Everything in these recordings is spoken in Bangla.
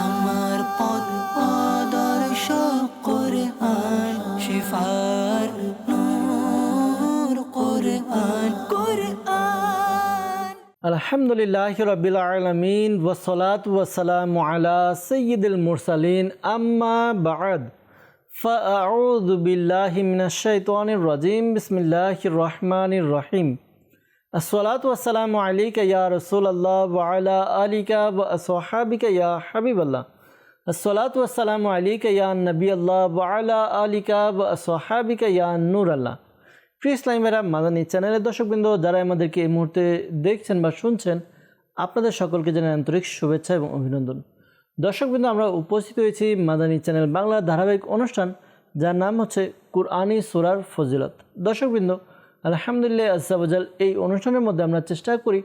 আমার পথ আদর্শ কোরআন শিফার নূর কোরআন কোরআন আলহামদুলিল্লাহ রবিল আলমিন ওসলাত ওসালাম আলা সৈয়দুল মুরসালিন আম্মা বাদ فأعوذ بالله من الشيطان الرجيم بسم الله الرحمن الرحيم আসসালাত আসসালামু আলিকা ইয়া রাসূলুল্লাহ ওয়া আলিকা ওয়া আসহাবিকা ইয়া হাবিবাল্লাহ। আসসালাত আসসালামু আলিকা ইয়া নবী আল্লাহ ওয়া আলিকা ওয়া আসহাবিকা ইয়া নূর আল্লাহ প্রিয় ইসলামেরা মাদানী চ্যানেলের দর্শকবৃন্দ, যারা আমাদেরকে এই মুহূর্তে দেখছেন বা শুনছেন, আপনাদের সকলকে জানাই আন্তরিক শুভেচ্ছা এবং অভিনন্দন। দর্শকবৃন্দ, আমরা উপস্থিত হয়েছি মাদানী চ্যানেল বাংলা ধারাবাহিক অনুষ্ঠান, যার নাম হচ্ছে কুরআনি সুরার ফজিলত। দর্শকবৃন্দ আলহামদুলিল্লাহ আজাল এই অনুষ্ঠানের মধ্যে আমরা চেষ্টা করি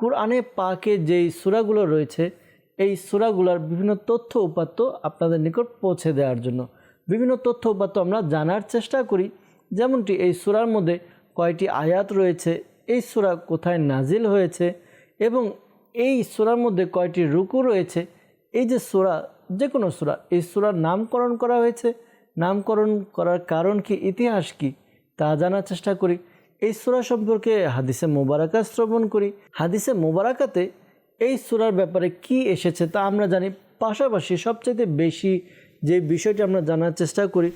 কুরআনে পাকে যেই সুরাগুলো রয়েছে, এই সুরাগুলোর বিভিন্ন তথ্য উপাত্ত আপনাদের নিকট পৌঁছে দেওয়ার জন্য। বিভিন্ন তথ্য উপাত্ত আমরা জানার চেষ্টা করি। যেমনটি এই সুরার মধ্যে কয়টি আয়াত রয়েছে, এই সুরা কোথায় নাজিল হয়েছে এবং এই সুরার মধ্যে কয়টি রুকু রয়েছে, এই যে সুরা যে কোনো সুরা, এই সুরার নামকরণ করা হয়েছে। নামকরণ করার কারণ কি, ইতিহাস কি, তা জানার চেষ্টা করি। এই সুরা সম্পর্কে হাদিসে মোবারাকা শ্রবণ করি। হাদিসে মোবারাকাতে এই সুরার ব্যাপারে কি এসেছে তা আমরা জানি। পাশাপাশি সবচেয়ে বেশি যে বিষয়টি আমরা জানার চেষ্টা করি,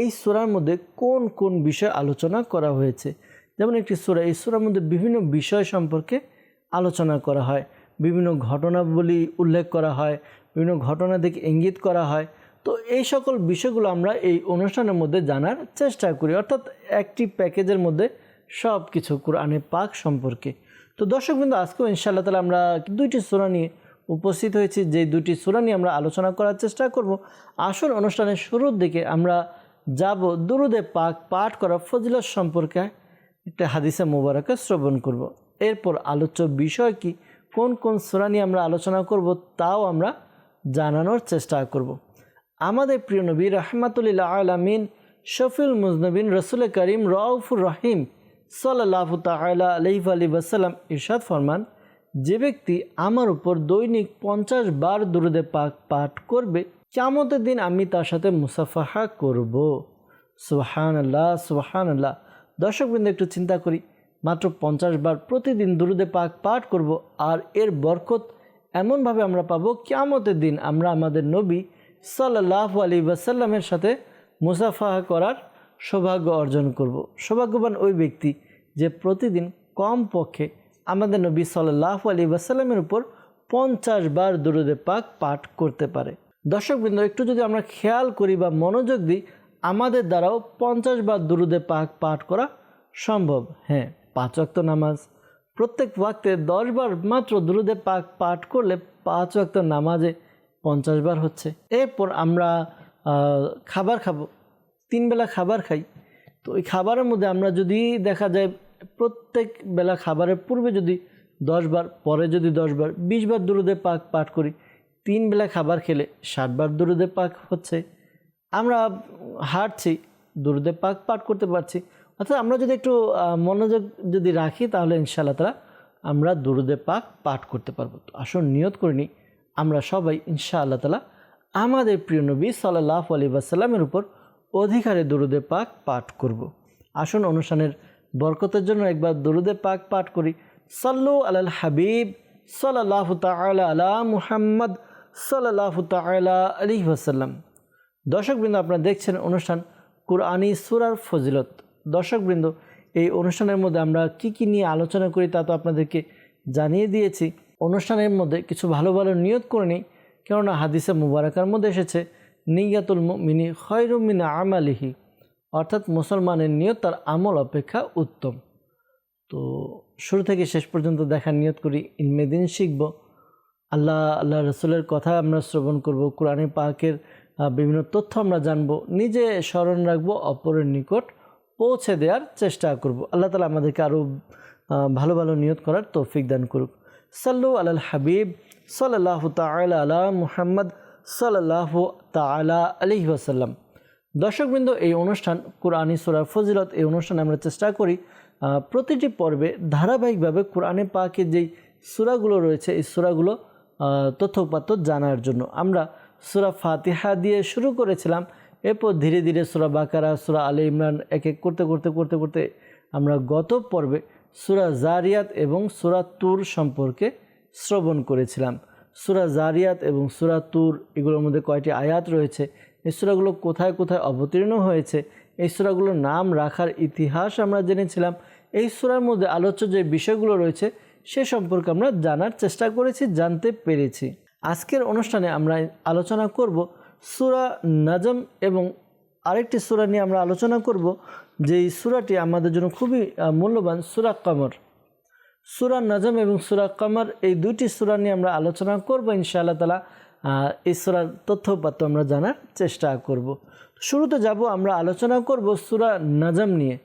এই সুরার মধ্যে কোন কোন বিষয় আলোচনা করা হয়েছে? যেমন একটি সুরা, এই সুরার মধ্যে বিভিন্ন বিষয় সম্পর্কে আলোচনা করা হয়। বিভিন্ন ঘটনাবলী উল্লেখ করা হয়, বিভিন্ন ঘটনা দিকে ইঙ্গিত করা হয়। তো এই সকল বিষয়গুলো আমরা এই অনুষ্ঠানের মধ্যে জানার চেষ্টা করি। অর্থাৎ একটি প্যাকেজের মধ্যে সব কিছু কোরআনে পাক সম্পর্কে তো দর্শক বিন্দু আজকেও ইনশাআল্লাহ তালা আমরা দুইটি সুরা নিয়ে উপস্থিত হয়েছি যে দুটি সুরা নিয়ে আমরা আলোচনা করার চেষ্টা করব, আসল অনুষ্ঠানের শুরুর দিকে আমরা যাব দুরুদে পাক পাঠ করা ফজিলত সম্পর্কে একটা হাদিসা মোবারকে শ্রবণ করব। এরপর আলোচ্য বিষয় কি, কোন কোন সুরা নিয়ে আমরা আলোচনা করব তাও আমরা জানানোর চেষ্টা করব। আমাদের প্রিয় নবী রহমাতুল্লাহ আলমিন, শফিউল মুজনবিন, রসুল করিম, রউফুর রহিম সাল্লাহ তালা আলহিফ আলী ওসাল্লাম ইরশাদ ফরমান, যে ব্যক্তি আমার উপর দৈনিক পঞ্চাশ বার দুরুদে পাক পাঠ করবে কেমতের দিন আমি তার সাথে মুসাফাহা করব। সুহান আল্লাহ সুহান আল্লাহ দর্শকবৃন্দ, একটু চিন্তা করি, মাত্র পঞ্চাশ বার প্রতিদিন দুরুদে পাক পাঠ করব আর এর বরকত এমনভাবে আমরা পাবো কেমতের দিন আমরা আমাদের নবী সাল্লাহ আলী ওয়াসাল্লামের সাথে মুসাফাহা করার সৌভাগ্য অর্জন করব। সৌভাগ্যবান ওই ব্যক্তি যে প্রতিদিন কম পক্ষে আমাদের নবী সাল্লাহ আলী ওয়াসাল্লামের উপর পঞ্চাশ বার দুরুদে পাক পাঠ করতে পারে। দর্শকবৃন্দ, একটু যদি আমরা খেয়াল করি বা মনোযোগ দিই, আমাদের দ্বারাও পঞ্চাশ বার দুরুদে পাক পাঠ করা সম্ভব। হ্যাঁ পাঁচ ওয়াক্ত নামাজ। প্রত্যেক ওয়াক্তে দশ বার মাত্র দুরুদে পাক পাঠ করলে পাঁচ ওয়াক্ত নামাজে পঞ্চাশ বার হচ্ছে। এরপর আমরা খাবার খাব। তিন বেলা খাবার খাই। তো ওই খাবারের মধ্যে আমরা যদি দেখা যায় প্রত্যেক বেলা খাবারের পূর্বে যদি দশ বার, পরে যদি দশ বার, বিশ বার দুরুদে পাক পাঠ করি তিন বেলা খাবার খেলে ষাট বার দুরুদে পাক হচ্ছে। আমরা হাঁটছি, দুরুদে পাক পাঠ করতে পারছি। অর্থাৎ আমরা যদি একটু মনোযোগ যদি রাখি তাহলে ইনশাআল্লাহ তালা আমরা দুরুদে পাক পাঠ করতে পারব। তো আসুন নিয়ত করে নিই, আমরা সবাই ইনশাআল্লাহ তালা আমাদের প্রিয় নবী সাল্লাহ আলী বাসাল্লামের উপর অধিকারে দুরুদে পাক পাঠ করব। আসুন অনুষ্ঠানের বরকতের জন্য একবার দুরুদে পাক পাঠ করি। সাল্লু আলাল হাবিব সাল্লাহ তালা আলা মুহাম্মদ সাল্লাহ তালা আলী ওসাল্লাম দর্শকবৃন্দ, আপনারা দেখছেন অনুষ্ঠান কুরআনি সুরার ফজিলত। দর্শকবৃন্দ, এই অনুষ্ঠানের মধ্যে আমরা কি কি নিয়ে আলোচনা করি তা তো আপনাদেরকে জানিয়ে দিয়েছি। অনুষ্ঠানের মধ্যে কিছু ভালো ভালো নিয়ত করে নিই, কেননা হাদিসে মুবারকার মধ্যে এসেছে নিয়াতুল মিনি খয়রুমিনা আমালিহি। অর্থাৎ মুসলমানের নিয়ত তার আমল অপেক্ষা উত্তম। তো শুরু থেকে শেষ পর্যন্ত দেখার নিয়ত করি ইনমেদিন শিখব। আল্লাহ আল্লাহ রসুলের কথা আমরা শ্রবণ করব, কোরআনে পাকের বিভিন্ন তথ্য আমরা জানব, নিজে স্মরণ রাখব, অপরের নিকট পৌঁছে দেওয়ার চেষ্টা করব। আল্লাহ তালা আমাদেরকে আরও ভালো ভালো নিয়ত করার তৌফিক দান করুক। সাল্লু আল হাবিব সাল্লাহ তালা আলা মুহাম্মদ সাল্লাহ তালা আলহি আসাল্লাম দর্শকবৃন্দ এই অনুষ্ঠান কোরআনী সুরার ফজিলত এই অনুষ্ঠানে আমরা চেষ্টা করি প্রতিটি পর্বে ধারাবাহিকভাবে কোরআনে পাকে যেই সুরাগুলো রয়েছে এই সুরাগুলো আহ, তথ্য উপাত্ত জানার জন্য। আমরা সুরা ফাতিহা দিয়ে শুরু করেছিলাম এরপর ধীরে ধীরে সুরা বাকারা সুরা আলী ইমরান এক এক করতে করতে করতে করতে আমরা গত পর্বে সুরা জারিয়াত এবং সুরা তুর সম্পর্কে শ্রবণ করেছিলাম। সুরা জারিয়াত এবং সুরা তুর, এগুলোর মধ্যে কয়টি আয়াত রয়েছে? এই সুরাগুলো কোথায় কোথায় অবতীর্ণ হয়েছে? এই সুরাগুলোর নাম রাখার ইতিহাস আমরা জেনেছিলাম। এই সুরার মধ্যে আলোচ্য যে বিষয়গুলো রয়েছে, সে সম্পর্কে আমরা জানার চেষ্টা করেছি, জানতে পেরেছি। আজকের অনুষ্ঠানে আমরা আলোচনা করব সুরা নাজম এবং আরেকটি সুরা নিয়ে আমরা আলোচনা করব। যে এই সুরাটি আমাদের জন্য খুবই মূল্যবান, সুরা কমর। সুরা নাজম এবং সুরা কমর, এই দুইটি সুরা নিয়ে আমরা আলোচনা করব ইনশাআল্লাহ তালা এই সুরার তথ্যপাত্র আমরা জানার চেষ্টা করব। শুরুতে যাব, আমরা আলোচনা করব সুরা নাজাম নিয়ে।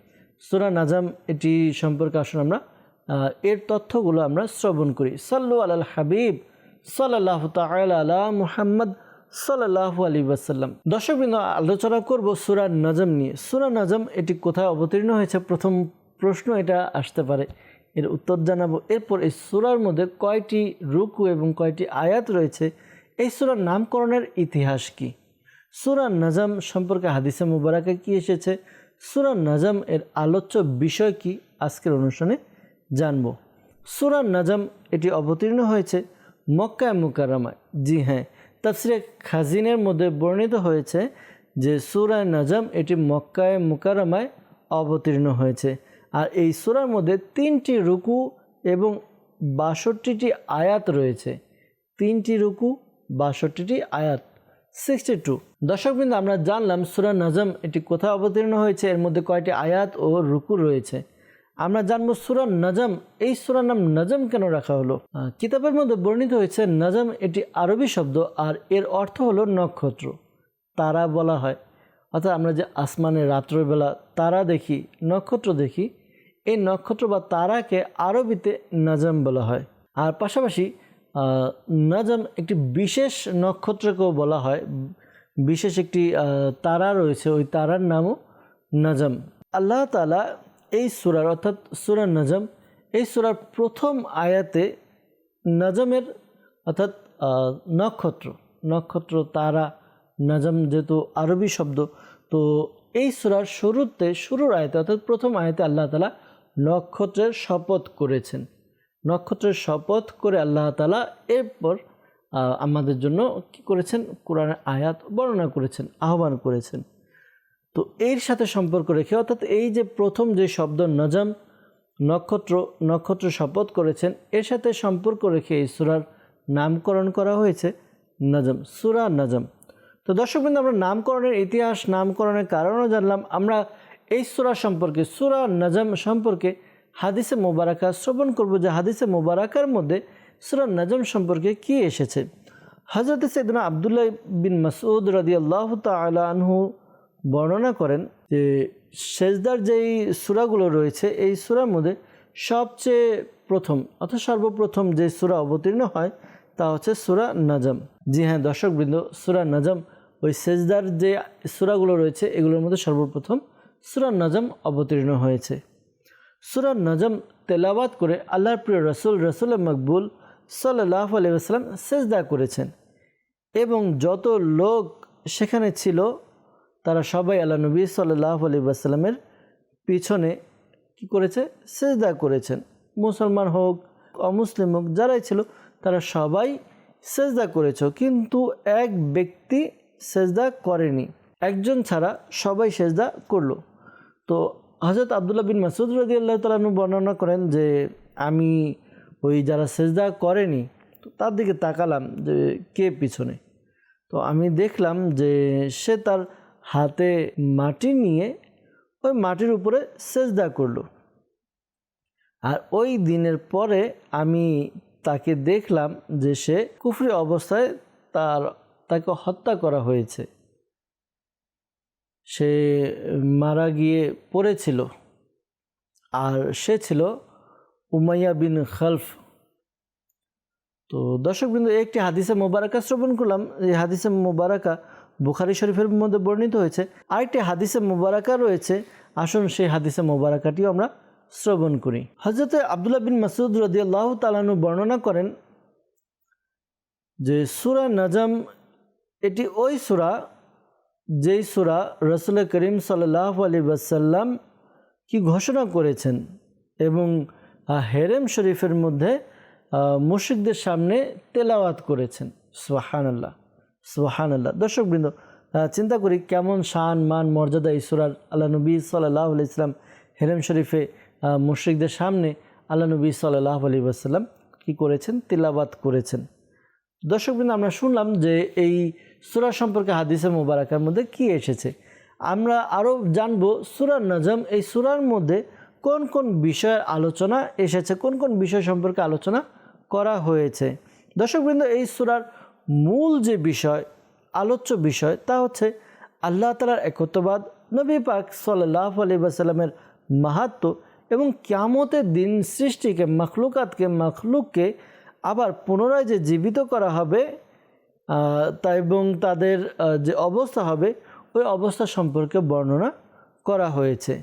সুরা নাজাম, এটি সম্পর্কে আসুন আমরা। এর তথ্যগুলো আমরা শ্রবণ করি। সাল্লু আল হাবিব সাল্লাহ তালা মুহাম্মদ সাল্লাহ আলী ওয়াসাল্লাম। দর্শকবৃন্দ, আলোচনা করব সুরা নাজম নিয়ে। সুরা নাজম, এটি কোথায় অবতীর্ণ হয়েছে? প্রথম প্রশ্ন এটা আসতে পারে। এর উত্তর জানাব। এরপর এই সুরার মধ্যে কয়টি রুকু এবং কয়টি আয়াত রয়েছে, এই সুরার নামকরণের ইতিহাস কি? সুরা নাজম সম্পর্কে হাদিসে মুবারাকে কি এসেছে? সুরা নাজম এর আলোচ্য বিষয় কি? আজকের অনুষ্ঠানে জানব। সুরা নাজম এটি অবতীর্ণ হয়েছে মক্কায় মুকারমায় জি হ্যাঁ তাফসিরে খাজিনের মধ্যে বর্ণিত হয়েছে যে সুরা নাজম এটি মক্কায় মুকারমায় অবতীর্ণ হয়েছে। আর এই সুরার মধ্যে তিনটি রুকু এবং বাষট্টিটি আয়াত রয়েছে। তিনটি রুকু, বাষট্টিটি আয়াত সিক্সটি টু দর্শকবৃন্দ, আমরা জানলাম সুরা নাজম এটি কোথায় অবতীর্ণ হয়েছে, এর মধ্যে কয়টি আয়াত ও রুকু রয়েছে। আমরা জানব সুরা নাজম, এই সুরার নাম নাজম কেন রাখা হলো? কিতাবের মধ্যে বর্ণিত হয়েছে, নাজম এটি আরবি শব্দ আর এর অর্থ হলো নক্ষত্র। তারা বলা হয়। অর্থাৎ আমরা যে আসমানে রাত্রবেলা তারা দেখি, নক্ষত্র দেখি এই নক্ষত্র বা তারাকে আরবিতে নাজম বলা হয়। আর পাশাপাশি নাজম একটি বিশেষ নক্ষত্রকেও বলা হয়। বিশেষ একটি তারা রয়েছে, ওই তারার নামও নাজম। আল্লাহ তালা এই সুরার, অর্থাৎ সুরা নাজম, এই সুরার প্রথম আয়াতে নাজমের, অর্থাৎ নক্ষত্র নক্ষত্র, তারা, নাজম যেহেতু আরবি শব্দ, তো এই সুরার শুরুতে, শুরুর আয়তে, অর্থাৎ প্রথম আয়তে আল্লাহ তালা নক্ষত্রের শপথ করেছেন। নক্ষত্রের শপথ করে আল্লাহ তালা এরপর আমাদের জন্য কি করেছেন? কোরআনের আয়াত বর্ণনা করেছেন, আহ্বান করেছেন। তো এর সাথে সম্পর্ক রেখে, অর্থাৎ এই যে প্রথম যে শব্দ নজম, নক্ষত্র নক্ষত্র শপথ করেছেন, এর সাথে সম্পর্ক রেখে এই সুরার নামকরণ করা হয়েছে নজম, সুরা নজম। তো দর্শকবৃন্দ, আমরা নামকরণের ইতিহাস, নামকরণের কারণও জানলাম। আমরা এই সুরা সম্পর্কে, সুরা নজম সম্পর্কে হাদিসে মোবারাকা, শ্রবণ করব যে হাদিসে মোবারাকার মধ্যে সুরা নজম সম্পর্কে কি এসেছে। হজরত সৈদনা আবদুল্লাহ বিন মাসুদ রদি আল্লাহ আনহু বর্ণনা করেন যে, সেজদার যেই সুরাগুলো রয়েছে, এই সুরার মধ্যে সবচেয়ে প্রথম, অর্থাৎ সর্বপ্রথম যে সুরা অবতীর্ণ হয়, তা হচ্ছে সুরা নাজাম। জি হ্যাঁ দর্শকবৃন্দ, সুরা নাজম ওই সেজদার যে সুরাগুলো রয়েছে, এগুলোর মধ্যে সর্বপ্রথম সুরা নজম অবতীর্ণ হয়েছে। সুরা নজম তেলাওয়াত করে আল্লাহর প্রিয় রসুল রসুল মকবুল সাল্লাহ আলাইসাল্লাম সেজদা করেছেন এবং যত লোক সেখানে ছিল, তারা সবাই আল্লাহ নবী সাল্লাহ আলি আসাল্লামের পিছনে কি করেছে? সেজদা করেছেন। মুসলমান হোক, অমুসলিম হোক, যারাই ছিল, তারা সবাই সেজদা করেছ। কিন্তু এক ব্যক্তি সেজদা করেনি। একজন ছাড়া সবাই সেজদা করল। তো হজরত আবদুল্লাহ বিন মাসুদ রদি আল্লাহ তালু বর্ণনা করেন যে আমি ওই যারা সেজদা করেনি, তো তার দিকে তাকালাম যে কে পিছনে। তো আমি দেখলাম যে সে তার হাতে মাটি নিয়ে ওই মাটির উপরে সেজদা করল। আর ওই দিনের পরে আমি তাকে দেখলাম যে সে কুফরি অবস্থায় তার, তাকে হত্যা করা হয়েছে। সে মারা গিয়ে পড়েছিল। আর সে ছিল উমাইয়া বিন খালফ। তো দর্শকবৃন্দ একটি হাদিসে মোবারকা শ্রবণ করলাম। এই হাদিসে মোবারকা বুখারি শরীফের মধ্যে বর্ণিত হয়েছে। আরেকটি হাদিসে মোবারকা রয়েছে। আসুন সেই হাদিসে মোবারকাটিও আমরা শ্রবণ করি। হজরতে আবদুল্লাহ বিন মাসুদ রদিয়াল্লাহ তালানু বর্ণনা করেন যে সুরা নাজাম, এটি ওই সুরা যেই সুরা রসুল করিম সাল্লাহ আলী ওয়াসাল্লাম কি ঘোষণা করেছেন এবং হেরেম শরীফের মধ্যে আহ, মুশরিকদের সামনে তেলাওয়াত করেছেন। সোহান আল্লাহ সোহান আল্লাহ দর্শকবৃন্দ চিন্তা করি কেমন শান মান মর্যাদা এই সুরার আল্লাহ নবী সাল্লাহ আলি ইসলাম হেরেম শরীফে মুশরিকদের সামনে আল্লাহ নবী সাল্লাহ আলী ওয়াসাল্লাম কী করেছেন? তেলাওয়াত করেছেন। দর্শকবৃন্দ, আমরা শুনলাম যে এই সুরা সম্পর্কে হাদিসে মোবারকের মধ্যে কি এসেছে। আমরা আরও জানব সুরার নজম, এই সুরার মধ্যে কোন কোন বিষয়ের আলোচনা এসেছে, কোন কোন বিষয় সম্পর্কে আলোচনা করা হয়েছে। দর্শকবৃন্দ, এই সুরার মূল যে বিষয়, আলোচ্য বিষয়, তা হচ্ছে আল্লাহ তালার একত্ববাদ, নবী পাক সাল্লাহ আলী বাসাল্লামের মাহাত্ম এবং ক্যামতের দিন সৃষ্টিকে, মখলুকাতকে, মখলুককে আবার পুনরায় যে জীবিত করা হবে তা এবং তাদের যে অবস্থা হবে, ওই অবস্থা সম্পর্কে বর্ণনা করা হয়েছে।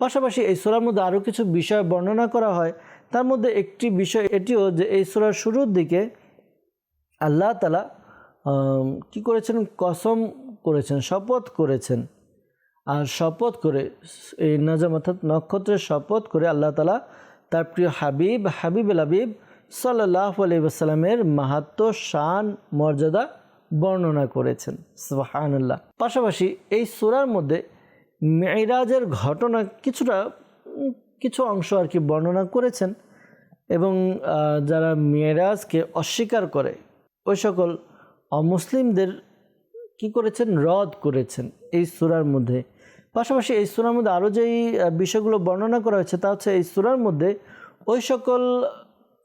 পাশাপাশি এই সোরার মধ্যে আরও কিছু বিষয় বর্ণনা করা হয়। তার মধ্যে একটি বিষয়, এটিও যে এই সোরার শুরুর দিকে আল্লাহ তালা কি করেছেন? কসম করেছেন, শপথ করেছেন। আর শপথ করে, এই নাজাম অর্থাৎ নক্ষত্রের শপথ করে আল্লাহ তালা তার প্রিয় হাবিব হাবিব হাবিব সাল্লাহ আলাইসাল্লামের মাহাত্ম, শান, মর্যাদা বর্ণনা করেছেন। সুবাহান্লাহ পাশাপাশি এই সুরার মধ্যে মেয়েরাজের ঘটনা কিছুটা কিছু অংশ আর কি বর্ণনা করেছেন এবং যারা মেয়েরাজকে অস্বীকার করে, ওই সকল অমুসলিমদের কি করেছেন? রদ করেছেন এই সুরার মধ্যে। পাশাপাশি এই সুরার মধ্যে আরও যেই বিষয়গুলো বর্ণনা করা হয়েছে তা হচ্ছে এই সুরার মধ্যে ওই সকল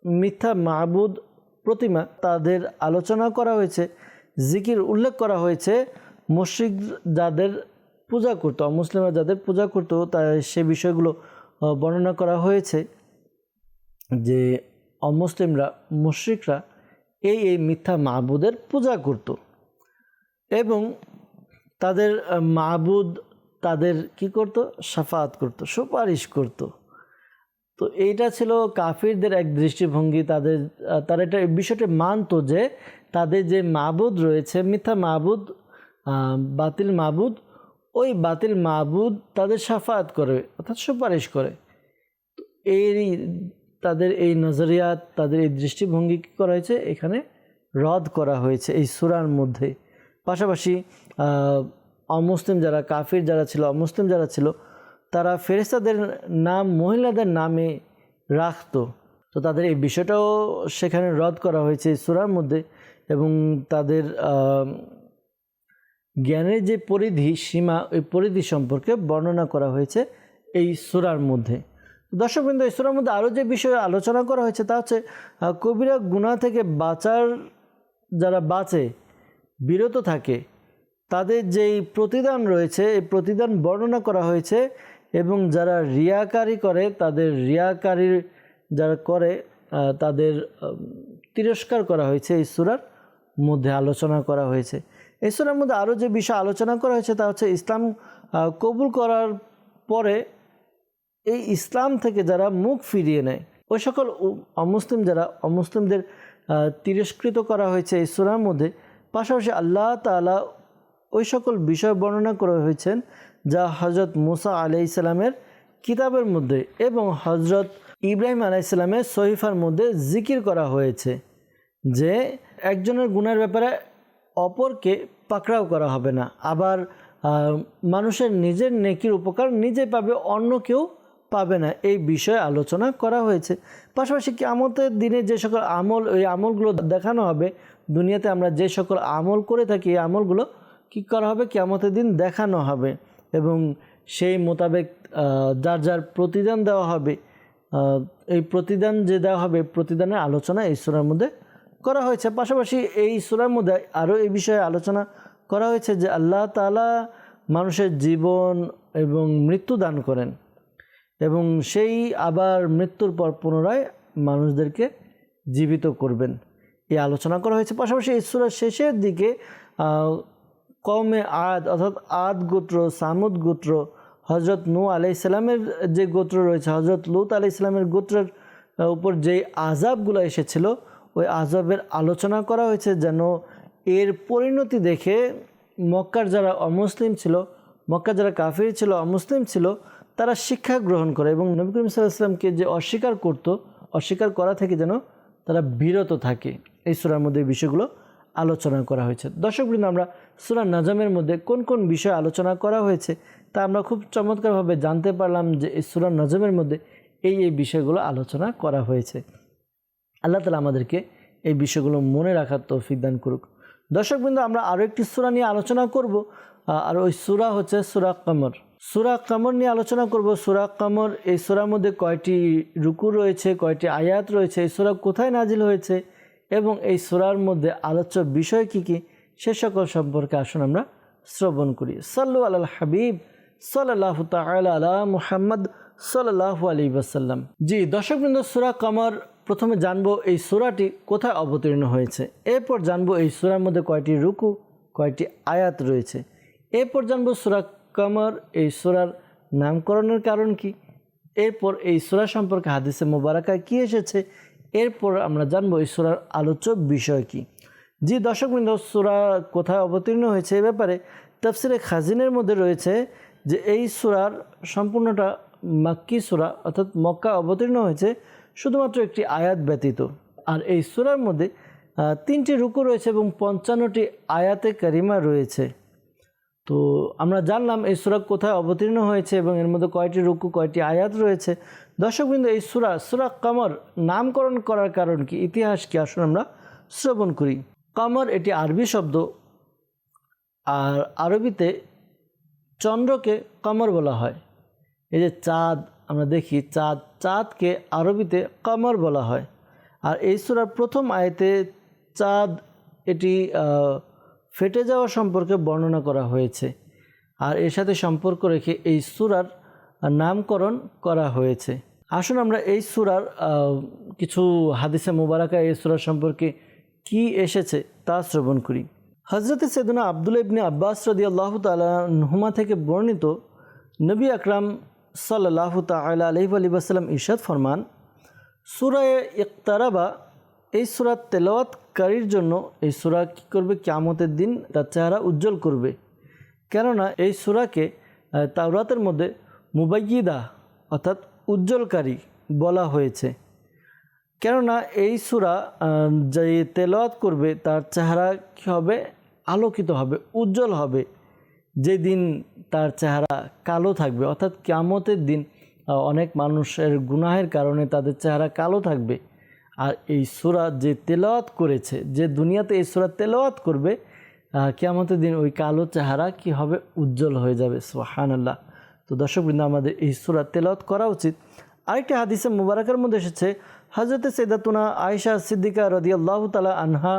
মিথ্যা মাহবুদ প্রতিমা তাদের আলোচনা করা হয়েছে, জিকির উল্লেখ করা হয়েছে মসজিদ যাদের পূজা করতো মুসলিমরা যাদের পূজা করতো তা সে বিষয়গুলো বর্ণনা করা হয়েছে যে অমুসলিমরা, মুশ্রিকরা এই এই মিথ্যা মাহবুদের পূজা করত এবং তাদের মাহবুদ তাদের কি করত? সাফাত করত, সুপারিশ করত। তো এইটা ছিল কাফিরদের এক দৃষ্টিভঙ্গি, তাদের তারা এটা বিষয়টা মানতো যে তাদের যে মাবুদ রয়েছে, মিথ্যা মাবুদ বাতিল মাবুদ, ওই বাতিল মাবুদ তাদের সাফাত করে, অর্থাৎ সুপারিশ করে। এই তাদের এই নজরিয়াত, তাদের এই দৃষ্টিভঙ্গি কী করা হয়েছে? এখানে রদ করা হয়েছে এই সুরার মধ্যে। পাশাপাশি অমুসলিম যারা কাফির যারা ছিল, অমুসলিম যারা ছিল তারা ফেরেস্তাদের নাম, মহিলাদের নামে রাখতো। তো তাদের এই বিষয়টাও সেখানে রদ করা হয়েছে সুরার মধ্যে এবং তাদের জ্ঞানের যে পরিধি, সীমা, ওই পরিধি সম্পর্কে বর্ণনা করা হয়েছে এই সুরার মধ্যে। দর্শক দর্শকবৃন্দ এই সুরার মধ্যে আরও যে বিষয়ে আলোচনা করা হয়েছে তা হচ্ছে কবিরা গুনাহ থেকে বাঁচার, যারা বাঁচে, বিরত থাকে, তাদের যেই প্রতিদান রয়েছে, এই প্রতিদান বর্ণনা করা হয়েছে এবং যারা রিয়াকারি করে, তাদের রিয়াকারী যারা করে তাদের তিরস্কার করা হয়েছে এই সুরার মধ্যে, আলোচনা করা হয়েছে। এই সুরার মধ্যে আরও যে বিষয় আলোচনা করা হয়েছে, তা হচ্ছে ইসলাম কবুল করার পরে এই ইসলাম থেকে যারা মুখ ফিরিয়ে নেয়, ওই সকল অমুসলিম যারা, অমুসলিমদের তিরস্কৃত করা হয়েছে এই সুরার মধ্যে, পাশাপাশি আল্লাহ তাআলা ওই সকল বিষয় বর্ণনা করা হয়েছেন যা হজরত মুসা আলাই ইসলামের কিতাবের মধ্যে এবং হজরত ইব্রাহিম আলাই ইসলামের সহিফার মধ্যে জিকির করা হয়েছে যে একজনের গুণের ব্যাপারে অপরকে পাকড়াও করা হবে না। আবার মানুষের নিজের নেকির উপকার নিজে পাবে, অন্য কেউ পাবে না। এই বিষয়ে আলোচনা করা হয়েছে। পাশাপাশি কি কিয়ামতের দিনে যে সকল আমল ওই আমলগুলো দেখানো হবে, দুনিয়াতে আমরা যে সকল আমল করে থাকি, এই আমলগুলো কী করা হবে? কিয়ামতের দিন দেখানো হবে। এবং সেই মোতাবেক যার যার প্রতিদান দেওয়া হবে এই প্রতিদান যে দেওয়া হবে প্রতিদানের আলোচনা এই সুরার মধ্যে করা হয়েছে। পাশাপাশি এই সুরার মধ্যে আরও এই বিষয়ে আলোচনা করা হয়েছে যে আল্লাহ তালা মানুষের জীবন এবং মৃত্যু দান করেন এবং সেই আবার মৃত্যুর পর পুনরায় মানুষদেরকে জীবিত করবেন। এই আলোচনা করা হয়েছে। পাশাপাশি এই সুরার শেষের দিকে কমে আদ, অর্থাৎ আদ গোত্র, সামুদ গোত্র হজরত নু আলাই ইসলামের যে গোত্র রয়েছে হজরত লুত আলাই ইসলামের গোত্রের উপর যে আজাবগুলো এসেছিল, ওই আজবের আলোচনা করা হয়েছে যেন এর পরিণতি দেখে মক্কার যারা অমুসলিম ছিল মক্কা যারা কাফির ছিল, অমুসলিম ছিল, তারা শিক্ষা গ্রহণ করে এবং নবী করিম সাল্লাহামকে যে অস্বীকার করত, অস্বীকার করা থেকে যেন তারা বিরত থাকে। এই সুরার মধ্যে বিষয়গুলো আলোচনা করা হয়েছে। দর্শকবৃন্দ আমরা সুরা নাজামের মধ্যে কোন কোন বিষয় আলোচনা করা হয়েছে তা আমরা খুব চমৎকারভাবে জানতে পারলাম যে এই সুরা নাজমের মধ্যে এই এই বিষয়গুলো আলোচনা করা হয়েছে। আল্লাহ তালা আমাদেরকে এই বিষয়গুলো মনে রাখার তৌফিক দান করুক। দর্শকবৃন্দ আমরা আরও একটি সুরা নিয়ে আলোচনা করব। আর ওই সুরা হচ্ছে সুরা কামর। সুরা কামর নিয়ে আলোচনা করব। সুরা কামর, এই সুরার মধ্যে কয়টি রুকু রয়েছে, কয়টি আয়াত রয়েছে, এই সুরা কোথায় নাজিল হয়েছে এবং এই সুরার মধ্যে আলোচ্য বিষয় কি কি, সে সকল সম্পর্কে আসুন আমরা শ্রবণ করি। সাল্লু আল হাবিব সাল্লাহ তালা মুহাম্মদ সাল্লাহ আলী ওসাল্লাম জি, দর্শকবৃন্দ, সুরা কামর, প্রথমে জানব এই সুরাটি কোথায় অবতীর্ণ হয়েছে। এরপর জানব এই সুরার মধ্যে কয়টি রুকু, কয়টি আয়াত রয়েছে। এরপর জানব সুরা কামর, এই সুরার নামকরণের কারণ কি। এরপর এই সুরা সম্পর্কে হাদিসে মোবারকায় কি এসেছে এরপর আমরা জানব এই সুরার আলোচ্য বিষয় কি। জি দর্শকবৃন্দ সুরা কোথায় অবতীর্ণ হয়েছে এ ব্যাপারে তফসিরে খাজিনের মধ্যে রয়েছে যে এই সুরার সম্পূর্ণটা মাক্কি সুরা অর্থাৎ মক্কা অবতীর্ণ হয়েছে শুধুমাত্র একটি আয়াত ব্যতীত। আর এই সুরার মধ্যে তিনটি রুকু রয়েছে এবং পঞ্চান্নটি আয়াতে কারিমা রয়েছে। তো আমরা জানলাম এই সুরা কোথায় অবতীর্ণ হয়েছে এবং এর মধ্যে কয়টি রুকু, কয়টি আয়াত রয়েছে। দর্শকবৃন্দ এই সুরা সুরা কামর নামকরণ করার কারণ কি? ইতিহাস কি? আসুন আমরা শ্রবণ করি। কামর এটি আরবি শব্দ, আর আরবিতে চন্দ্রকে কমর বলা হয়। এই যে চাঁদ, আমরা দেখি চাঁদ, চাঁদকে আরবিতে কমর বলা হয়। আর এই সুরার প্রথম আয়তে চাঁদ এটি ফেটে যাওয়া সম্পর্কে বর্ণনা করা হয়েছে। আর এর সাথে সম্পর্ক রেখে এই সুরার নামকরণ করা হয়েছে। আসুন আমরা এই সুরার কিছু হাদিসে মোবারকা এই সুরার সম্পর্কে কি এসেছে তা শ্রবণ করি। হজরত সেদুনা আবদুল ইবনে আব্বাস রদি আল্লাহ নুহমা থেকে বর্ণিত নবী আকরাম সাল্লাহ তালা আলহি আলী ইরশাদ ফরমান, সুরায় ইকতারাবা এই সুরা তেলাওয়াতকারীর জন্য এই সুরা কী করবে? কিয়ামতের দিন তার চেহারা উজ্জ্বল করবে। কেননা এই সুরাকে তাওরাতের মধ্যে মুবাইয়িদা অর্থাৎ উজ্জ্বলকারী বলা হয়েছে। কেননা এই সুরা যে তেলাওয়াত করবে, তার চেহারা কী হবে? আলোকিত হবে, উজ্জ্বল হবে। যেদিন তার চেহারা কালো থাকবে, অর্থাৎ কিয়ামতের দিন অনেক মানুষের গুনাহের কারণে তাদের চেহারা কালো থাকবে। আর এই সুরা যে তেলাওয়াত করেছে, যে দুনিয়াতে এই সুরা তেলাওয়াত করবে কিয়ামতের দিন ওই কালো চেহারা কি হবে? উজ্জ্বল হয়ে যাবে সোহানাল্লাহ তো দর্শকবৃন্দ আমাদের এই সুরা তেলাওয়াত করা উচিত। আরেকটি হাদিসে মুবারকের মধ্যে এসেছে হজরত সৈদাতুনা আয়েশা সিদ্দিকা রদিয়াল্লাহ তালা আনহা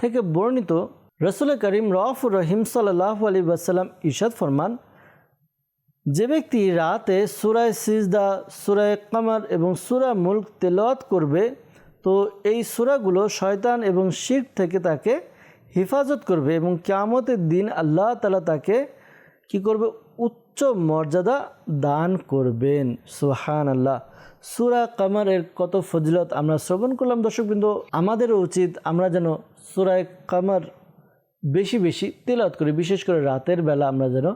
থেকে বর্ণিত রসুল করিম রফুর রহিম সাল্লাহ আলী ওয়াসাল্লাম ইরশাদ ফরমান, যে ব্যক্তি রাতে সুরায় সিজদা, সুরায় কামার এবং সুরা মুল্ক তেলাওয়াত করবে, তো এই সুরাগুলো শয়তান এবং শিখ থেকে তাকে হেফাজত করবে এবং কিয়ামতের দিন আল্লাহ তালা তাকে কি করবে? উচ্চ মর্যাদা দান করবেন। সুহান আল্লাহ সুরা কামারের কত ফজিলত আমরা শ্রবণ করলাম। দর্শকবৃন্দ আমাদেরও উচিত আমরা যেন সুরায় কামার বেশি বেশি তেলাওয়াত করি। বিশেষ করে রাতের বেলা আমরা যেন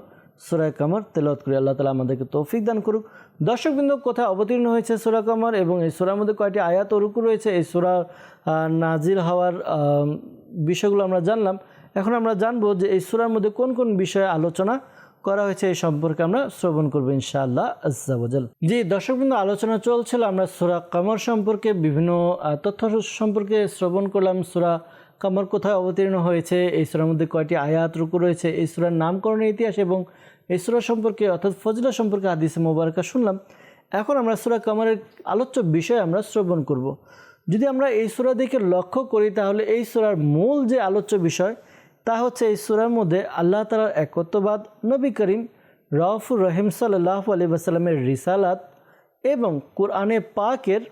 সুরায় কামার তেলাওয়াত করি। আল্লাহ তালা আমাদেরকে তৌফিক দান করুক। দর্শকবৃন্দ, কোথায় অবতীর্ণ হয়েছে সুরা কামার এবং এই সুরার মধ্যে কয়টি আয়াত রুকু রয়েছে? এই সুরা নাজিল হওয়ার বিষয়গুলো আমরা জানলাম। এখন আমরা জানব যে এই সুরার মধ্যে কোন কোন বিষয়ে আলোচনা করা হয়েছে এই সম্পর্কে আমরা শ্রবণ করব ইনশাআল্লাহ আজাল জি দর্শকবৃন্দ আলোচনা চলছিল, আমরা সুরা কামর সম্পর্কে বিভিন্ন তথ্য সম্পর্কে শ্রবণ করলাম। সুরা কামর কোথায় অবতীর্ণ হয়েছে? এই সুরার মধ্যে কয়টি আয়াত রুকু রয়েছে? এই সুরার নামকরণের ইতিহাস এবং এই সুরা সম্পর্কে, অর্থাৎ ফজিলা সম্পর্কে হাদিসে মোবারকা শুনলাম। এখন আমরা সুরা কামারের আলোচ্য বিষয় আমরা শ্রবণ করব। যদি আমরা এই সুরা দিকে লক্ষ্য করি, তাহলে এই সুরার মূল যে আলোচ্য বিষয় তা হচ্ছে এই সুরার মধ্যে আল্লাহ তালার একত্ববাদ, নবী করিম রফুর রহিম সাল্লাহ আলী রিসালাত এবং কোরআনে পাকের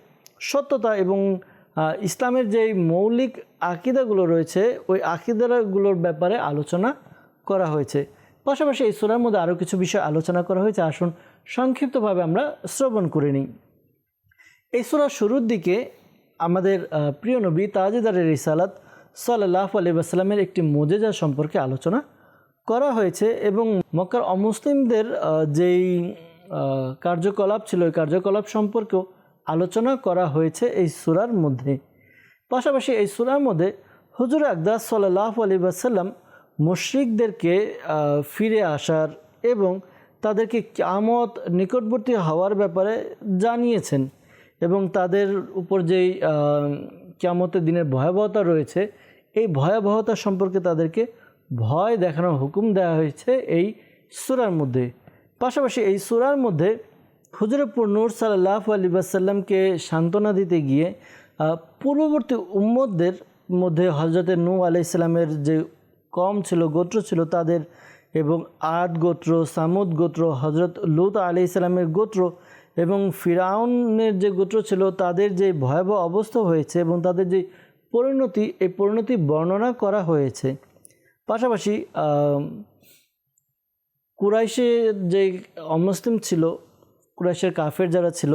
সত্যতা এবং ইসলামের যে মৌলিক আকিদাগুলো রয়েছে, ওই আকিদাগুলোর ব্যাপারে আলোচনা করা হয়েছে। পাশাপাশি এই সুরার মধ্যে আরও কিছু বিষয় আলোচনা করা হয়েছে। আসুন সংক্ষিপ্তভাবে আমরা শ্রবণ করে নিই। এই সুরার শুরুর দিকে আমাদের প্রিয় নবী তাজিদারের রিসালাত সাল্লাহ আলী আসসালামের একটি মোজেজা সম্পর্কে আলোচনা করা হয়েছে এবং মক্কার অমুসলিমদের যেই কার্যকলাপ ছিল ওই কার্যকলাপ সম্পর্কেও আলোচনা করা হয়েছে এই সুরার মধ্যে। পাশাপাশি এই সুরার মধ্যে হুজুর আকদাস সাল্লাহ আলী মুশ্রিকদেরকে ফিরে আসার এবং তাদেরকে কিয়ামত নিকটবর্তী হওয়ার ব্যাপারে জানিয়েছেন এবং তাদের উপর যেই আহ, দিনের ভয়াবহতা রয়েছে এই ভয়াবহতা সম্পর্কে তাদেরকে ভয় দেখানোর হুকুম দেওয়া হয়েছে এই সুরার মধ্যে। পাশাপাশি এই সুরার মধ্যে হুজরপুর নূর সাল্লাহ আলী বাসাল্লামকে সান্ত্বনা দিতে গিয়ে পূর্ববর্তী উম্মদদের মধ্যে হজরতের নূ আলাইসাল্লামের যে কম ছিল, গোত্র ছিল তাদের এবং আদ গোত্র, সামুদ গোত্র হজরত লুত আলি ইসলামের গোত্র এবং ফিরাউনের যে গোত্র ছিল তাদের যে ভয়াবহ অবস্থা হয়েছে এবং তাদের যে পরিণতি এই পরিণতি বর্ণনা করা হয়েছে। পাশাপাশি আহ, কুরাইশের যে অমুসলিম ছিল কুরাইশের কাফের যারা ছিল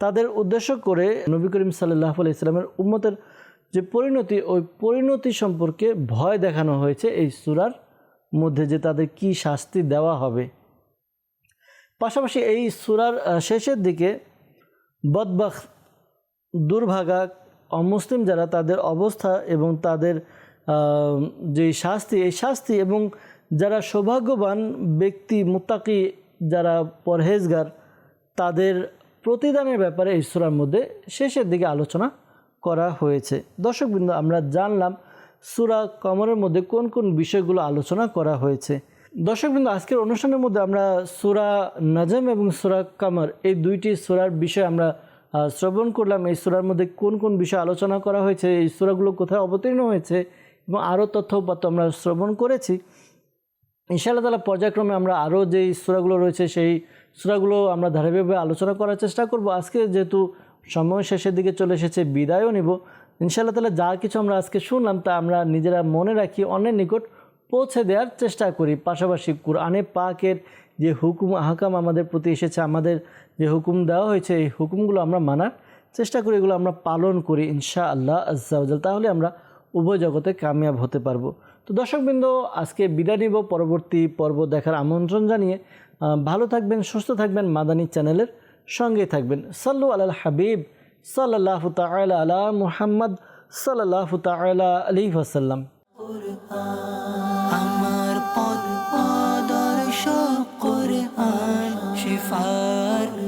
তাদের উদ্দেশ্য করে নবী করিম সাল্লাহ আলি ইসলামের উম্মতের যে পরিণতি ওই পরিণতি সম্পর্কে ভয় দেখানো হয়েছে এই সুরার মধ্যে যে তাদের কি শাস্তি দেওয়া হবে। পাশাপাশি এই সুরার শেষের দিকে বদবাখ দুর্ভাগা অমুসলিম যারা, তাদের অবস্থা এবং তাদের যে শাস্তি, এই শাস্তি এবং যারা সৌভাগ্যবান ব্যক্তি, মুত্তাকি যারা পরহেজগার, তাদের প্রতিদানের ব্যাপারে সূরার মধ্যে শেষের দিকে আলোচনা করা হয়েছে। দর্শকবৃন্দ, আমরা জানলাম সুরা কমরের মধ্যে কোন কোন বিষয়গুলো আলোচনা করা হয়েছে। দর্শকবৃন্দ, আজকের অনুষ্ঠানের মধ্যে আমরা সুরা নাজম এবং সুরা কামর, এই দুইটি সুরার বিষয় আমরা শ্রবণ করলাম, এই সুরার মধ্যে কোন কোন বিষয় আলোচনা করা হয়েছে, এই সুরাগুলো কোথায় অবতীর্ণ হয়েছে, এবং আরও তথ্য উপাত্ত আমরা শ্রবণ করেছি। ইনশাআল্লাহ তালা পর্যায়ক্রমে আমরা আরও যেই সুরাগুলো রয়েছে, সেই সুরাগুলো আমরা ধারাবাহিকভাবে আলোচনা করার চেষ্টা করব। আজকে যেহেতু সময় শেষের দিকে চলে এসেছে, বিদায়ও নিব। ইনশাআল্লাহ তালা যা কিছু আমরা আজকে শুনলাম, তা আমরা নিজেরা মনে রাখি, অন্যের নিকট পৌঁছে দেওয়ার চেষ্টা করি। পাশাপাশি কোরআনে পাকের যে হুকুম, আহকাম আমাদের প্রতি এসেছে, আমাদের যে হুকুম দেওয়া হয়েছে, এই হুকুমগুলো আমরা মানার চেষ্টা করি, এগুলো আমরা পালন করি ইনশা আল্লাহ আজ্জাউজাল তাহলে আমরা উভয় জগতে কামিয়াব হতে পারব। তো দর্শকবৃন্দ, আজকে বিদায় নিব পরবর্তী পর্ব দেখার আমন্ত্রণ জানিয়ে। ভালো থাকবেন, সুস্থ থাকবেন, মাদানী চ্যানেলের সঙ্গে থাকবেন। সাল্লু আলাল হাবিব সাল্লাহ তালা আলা মুহাম্মদ সাল্লাহ তালা আলী ওসাল্লাম আমার পদ আদর্শ কোরআন শিফার